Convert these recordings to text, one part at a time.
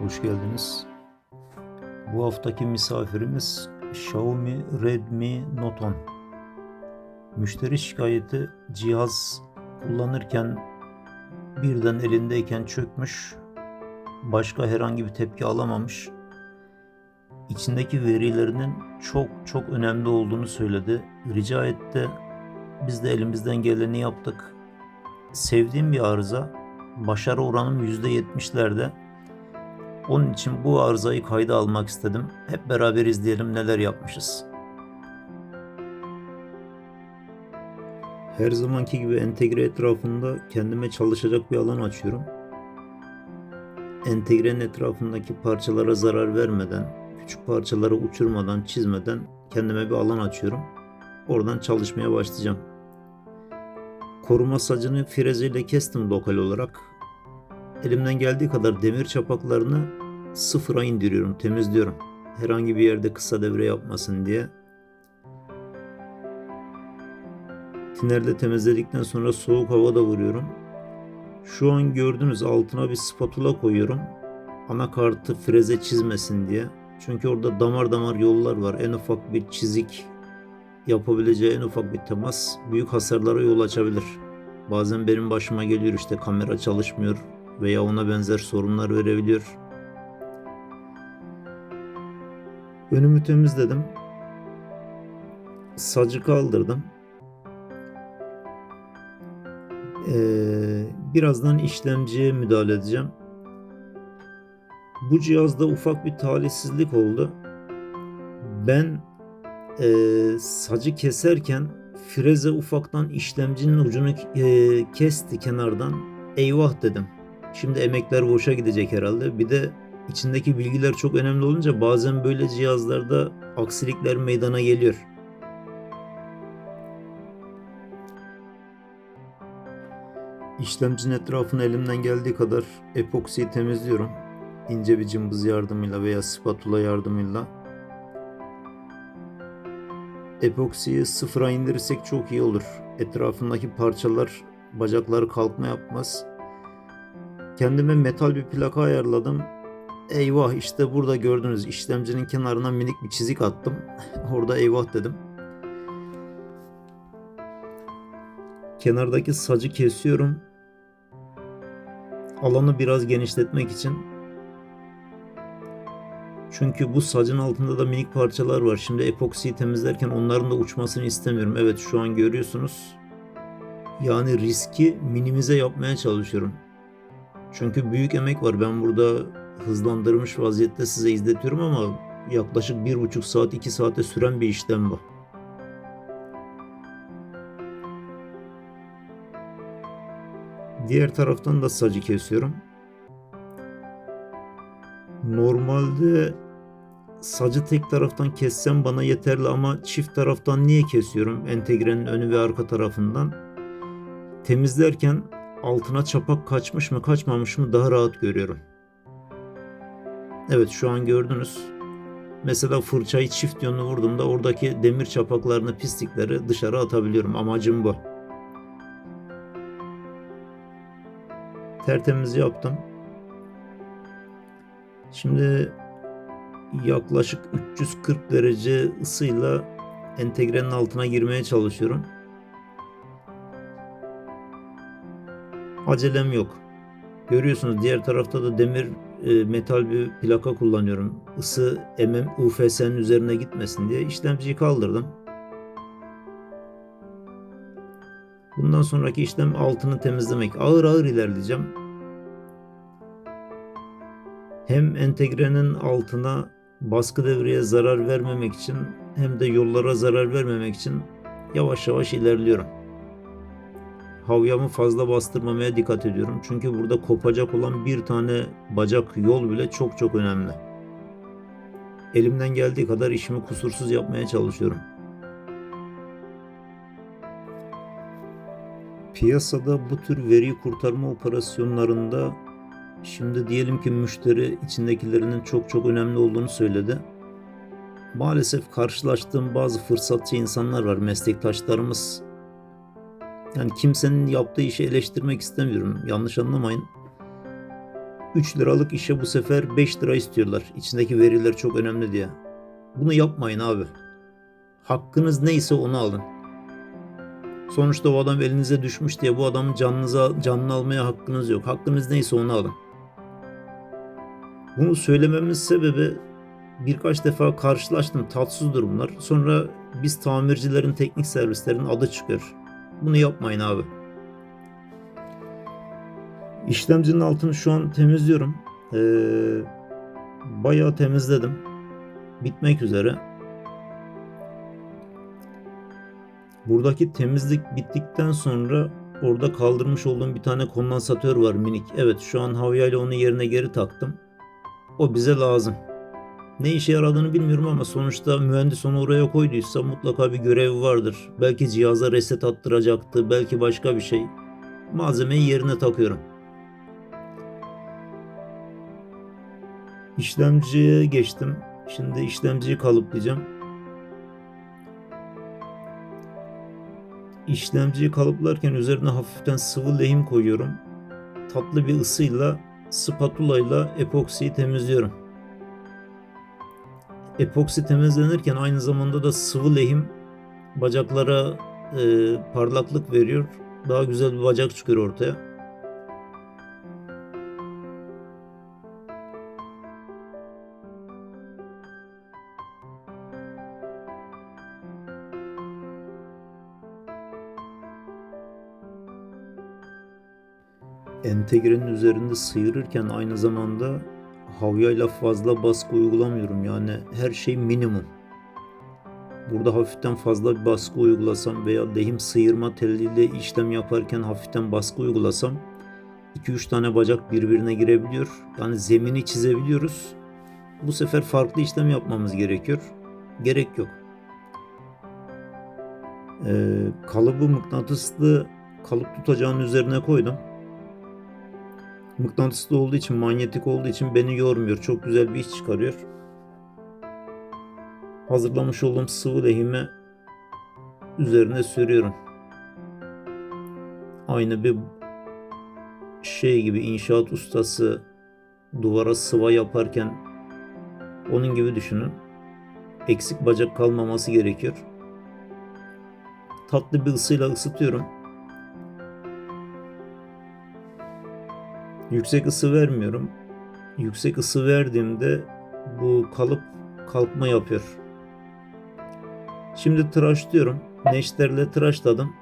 Hoş geldiniz. Bu haftaki misafirimiz Xiaomi Redmi Note 10. Müşteri şikayeti cihaz kullanırken birden elindeyken çökmüş. Başka herhangi bir tepki alamamış. İçindeki verilerinin çok çok önemli olduğunu söyledi. Rica etti. Biz de elimizden geleni yaptık. Sevdiğim bir arıza. Başarı oranım %70'lerde. Onun için bu arızayı kayda almak istedim. Hep beraber izleyelim neler yapmışız. Her zamanki gibi entegre etrafında kendime çalışacak bir alan açıyorum. Entegrenin etrafındaki parçalara zarar vermeden, küçük parçaları uçurmadan, çizmeden kendime bir alan açıyorum. Oradan çalışmaya başlayacağım. Koruma sacını frezeyle kestim lokal olarak. Elimden geldiği kadar demir çapaklarını sıfıra indiriyorum, temizliyorum. Herhangi bir yerde kısa devre yapmasın diye. Tinerle temizledikten sonra soğuk havada vuruyorum. Şu an gördüğünüz altına bir spatula koyuyorum. Anakartı freze çizmesin diye. Çünkü orada damar damar yollar var. En ufak bir çizik yapabileceği en ufak bir temas büyük hasarlara yol açabilir. Bazen benim başıma geliyor işte kamera çalışmıyor veya ona benzer sorunlar verebiliyor. Önümü temizledim. Sacı kaldırdım. Ee, birazdan işlemciye müdahale edeceğim. Bu cihazda ufak bir talihsizlik oldu. Ben e, sacı keserken freze ufaktan işlemcinin ucunu e, kesti kenardan. Eyvah dedim. Şimdi emekler boşa gidecek herhalde. Bir de içindeki bilgiler çok önemli olunca bazen böyle cihazlarda aksilikler meydana geliyor. İşlemcinin etrafını elimden geldiği kadar epoksiyi temizliyorum. İnce bir cımbız yardımıyla veya spatula yardımıyla. Epoksiyi sıfıra indirirsek çok iyi olur. Etrafındaki parçalar, bacakları kalkma yapmaz. Kendime metal bir plaka ayarladım. Eyvah işte burada gördünüz işlemcinin kenarına minik bir çizik attım. Orada eyvah dedim. Kenardaki sacı kesiyorum. Alanı biraz genişletmek için. Çünkü bu sacın altında da minik parçalar var. Şimdi epoksiyi temizlerken onların da uçmasını istemiyorum. Evet şu an görüyorsunuz. Yani riski minimize yapmaya çalışıyorum. Çünkü büyük emek var. Ben burada hızlandırmış vaziyette size izletiyorum ama yaklaşık bir buçuk saat iki saate süren bir işlem bu. Diğer taraftan da sacı kesiyorum. Normalde sacı tek taraftan kessem bana yeterli ama çift taraftan niye kesiyorum? Entegrenin önü ve arka tarafından. Temizlerken altına çapak kaçmış mı kaçmamış mı daha rahat görüyorum. Evet şu an gördünüz. Mesela fırçayı çift yönlü vurduğumda oradaki demir çapaklarını pislikleri dışarı atabiliyorum. Amacım bu. Tertemiz yaptım. Şimdi yaklaşık 340 derece ısıyla entegrenin altına girmeye çalışıyorum. Acelem yok. Görüyorsunuz diğer tarafta da demir e, metal bir plaka kullanıyorum. Isı MM UFS'nin üzerine gitmesin diye işlemciyi kaldırdım. Bundan sonraki işlem altını temizlemek. Ağır ağır ilerleyeceğim. Hem entegrenin altına baskı devreye zarar vermemek için hem de yollara zarar vermemek için yavaş yavaş ilerliyorum. Havyamı fazla bastırmamaya dikkat ediyorum. Çünkü burada kopacak olan bir tane bacak yol bile çok çok önemli. Elimden geldiği kadar işimi kusursuz yapmaya çalışıyorum. Piyasada bu tür veri kurtarma operasyonlarında şimdi diyelim ki müşteri içindekilerinin çok çok önemli olduğunu söyledi. Maalesef karşılaştığım bazı fırsatçı insanlar var, meslektaşlarımız. Yani kimsenin yaptığı işi eleştirmek istemiyorum. Yanlış anlamayın. 3 liralık işe bu sefer 5 lira istiyorlar. İçindeki veriler çok önemli diye. Bunu yapmayın abi. Hakkınız neyse onu alın. Sonuçta o adam elinize düşmüş diye bu adamın canınıza canını almaya hakkınız yok. Hakkınız neyse onu alın. Bunu söylememin sebebi birkaç defa karşılaştım tatsız durumlar. Sonra biz tamircilerin teknik servislerin adı çıkıyor. Bunu yapmayın abi. İşlemcinin altını şu an temizliyorum. Ee, bayağı temizledim. Bitmek üzere. Buradaki temizlik bittikten sonra orada kaldırmış olduğum bir tane kondansatör var minik. Evet şu an havyayla onu yerine geri taktım. O bize lazım. Ne işe yaradığını bilmiyorum ama sonuçta mühendis onu oraya koyduysa mutlaka bir görevi vardır. Belki cihaza reset attıracaktı, belki başka bir şey. Malzemeyi yerine takıyorum. İşlemciye geçtim. Şimdi işlemciyi kalıplayacağım. İşlemciyi kalıplarken üzerine hafiften sıvı lehim koyuyorum. Tatlı bir ısıyla spatula ile epoksiyi temizliyorum. Epoksi temizlenirken aynı zamanda da sıvı lehim bacaklara e, parlaklık veriyor. Daha güzel bir bacak çıkıyor ortaya. entegrenin üzerinde sıyırırken aynı zamanda havyayla fazla baskı uygulamıyorum. Yani her şey minimum. Burada hafiften fazla bir baskı uygulasam veya lehim sıyırma teliyle işlem yaparken hafiften baskı uygulasam 2-3 tane bacak birbirine girebiliyor. Yani zemini çizebiliyoruz. Bu sefer farklı işlem yapmamız gerekiyor. Gerek yok. Ee, kalıbı mıknatıslı kalıp tutacağının üzerine koydum mıknatıslı olduğu için, manyetik olduğu için beni yormuyor. Çok güzel bir iş çıkarıyor. Hazırlamış olduğum sıvı lehimi üzerine sürüyorum. Aynı bir şey gibi inşaat ustası duvara sıva yaparken onun gibi düşünün. Eksik bacak kalmaması gerekiyor. Tatlı bir ısıyla ısıtıyorum. Yüksek ısı vermiyorum. Yüksek ısı verdiğimde bu kalıp kalkma yapıyor. Şimdi tıraşlıyorum. Neşterle tıraşladım.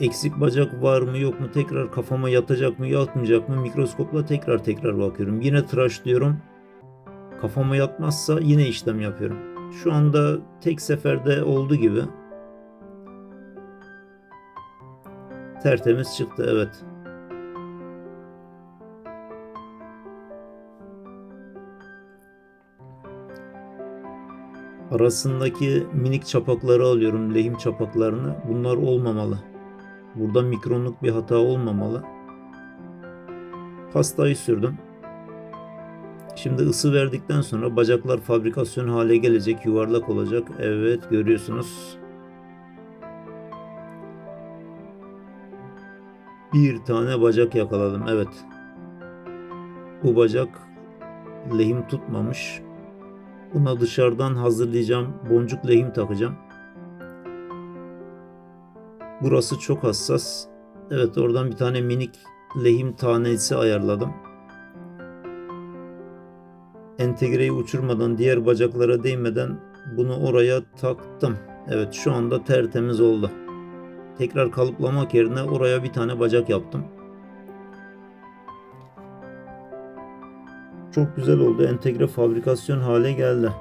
Eksik bacak var mı yok mu tekrar kafama yatacak mı yatmayacak mı mikroskopla tekrar tekrar bakıyorum. Yine tıraşlıyorum. Kafama yatmazsa yine işlem yapıyorum. Şu anda tek seferde oldu gibi. Tertemiz çıktı evet. Arasındaki minik çapakları alıyorum, lehim çapaklarını. Bunlar olmamalı. Burada mikronluk bir hata olmamalı. Pastayı sürdüm. Şimdi ısı verdikten sonra bacaklar fabrikasyon hale gelecek, yuvarlak olacak. Evet görüyorsunuz. Bir tane bacak yakaladım. Evet. Bu bacak lehim tutmamış. Buna dışarıdan hazırlayacağım. Boncuk lehim takacağım. Burası çok hassas. Evet oradan bir tane minik lehim tanesi ayarladım. Entegreyi uçurmadan diğer bacaklara değmeden bunu oraya taktım. Evet şu anda tertemiz oldu. Tekrar kalıplamak yerine oraya bir tane bacak yaptım. Çok güzel oldu. Entegre fabrikasyon hale geldi.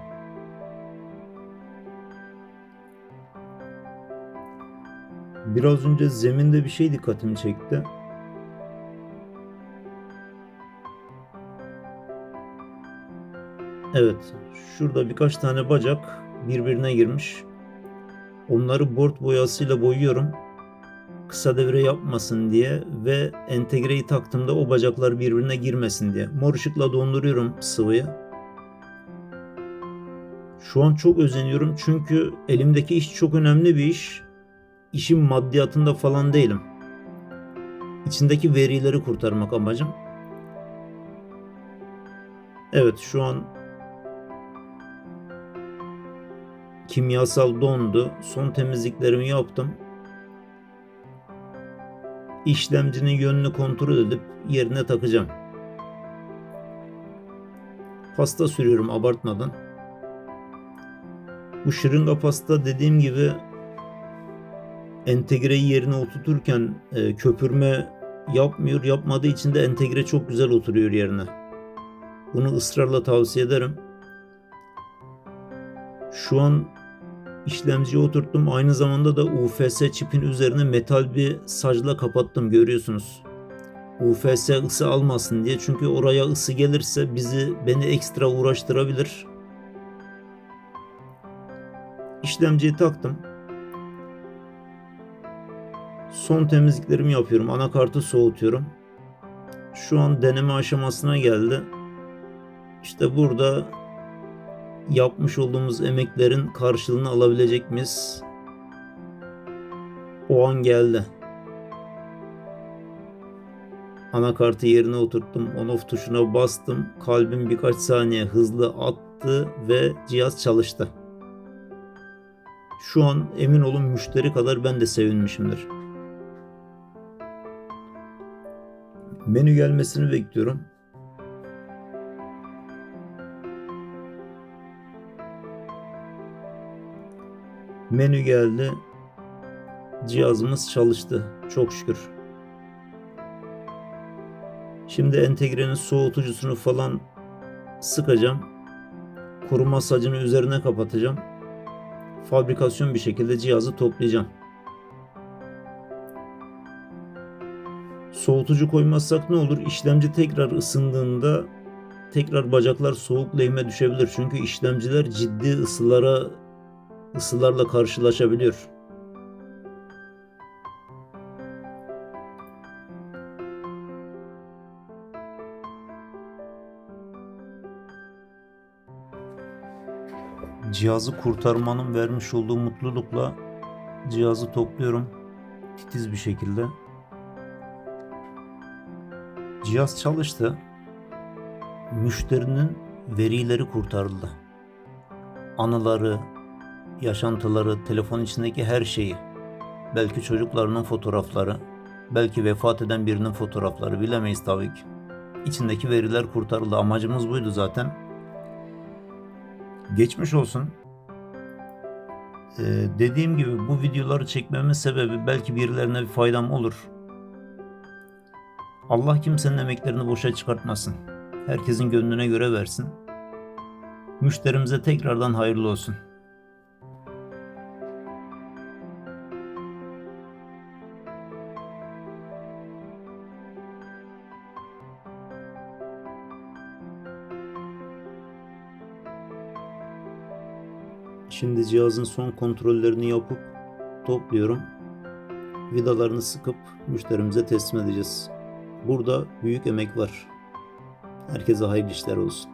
Biraz önce zeminde bir şey dikkatimi çekti. Evet, şurada birkaç tane bacak birbirine girmiş. Onları board boyasıyla boyuyorum kısa devre yapmasın diye ve entegreyi taktığımda o bacaklar birbirine girmesin diye. Mor ışıkla donduruyorum sıvıyı. Şu an çok özeniyorum çünkü elimdeki iş çok önemli bir iş. İşin maddiyatında falan değilim. İçindeki verileri kurtarmak amacım. Evet şu an kimyasal dondu. Son temizliklerimi yaptım. İşlemcinin yönünü kontrol edip yerine takacağım. Pasta sürüyorum abartmadan. Bu şırınga pasta dediğim gibi entegreyi yerine oturturken e, köpürme yapmıyor. Yapmadığı için de entegre çok güzel oturuyor yerine. Bunu ısrarla tavsiye ederim. Şu an işlemciye oturttum. Aynı zamanda da UFS çipin üzerine metal bir sacla kapattım görüyorsunuz. UFS ısı almasın diye. Çünkü oraya ısı gelirse bizi beni ekstra uğraştırabilir. İşlemciyi taktım. Son temizliklerimi yapıyorum. Anakartı soğutuyorum. Şu an deneme aşamasına geldi. İşte burada yapmış olduğumuz emeklerin karşılığını alabilecek miyiz? O an geldi. Anakartı yerine oturttum. On off tuşuna bastım. Kalbim birkaç saniye hızlı attı ve cihaz çalıştı. Şu an emin olun müşteri kadar ben de sevinmişimdir. Menü gelmesini bekliyorum. Menü geldi. Cihazımız çalıştı. Çok şükür. Şimdi entegrenin soğutucusunu falan sıkacağım. Kuruma sacını üzerine kapatacağım. Fabrikasyon bir şekilde cihazı toplayacağım. Soğutucu koymazsak ne olur? İşlemci tekrar ısındığında tekrar bacaklar soğuk lehime düşebilir. Çünkü işlemciler ciddi ısılara ısılarla karşılaşabiliyor. Cihazı kurtarmanın vermiş olduğu mutlulukla cihazı topluyorum titiz bir şekilde. Cihaz çalıştı. Müşterinin verileri kurtarıldı. Anıları, yaşantıları, telefon içindeki her şeyi. Belki çocuklarının fotoğrafları, belki vefat eden birinin fotoğrafları bilemeyiz tabii ki. İçindeki veriler kurtarıldı. Amacımız buydu zaten. Geçmiş olsun. Ee, dediğim gibi bu videoları çekmemin sebebi belki birilerine bir faydam olur. Allah kimsenin emeklerini boşa çıkartmasın. Herkesin gönlüne göre versin. Müşterimize tekrardan hayırlı olsun. Şimdi cihazın son kontrollerini yapıp topluyorum. Vidalarını sıkıp müşterimize teslim edeceğiz. Burada büyük emek var. Herkese hayırlı işler olsun.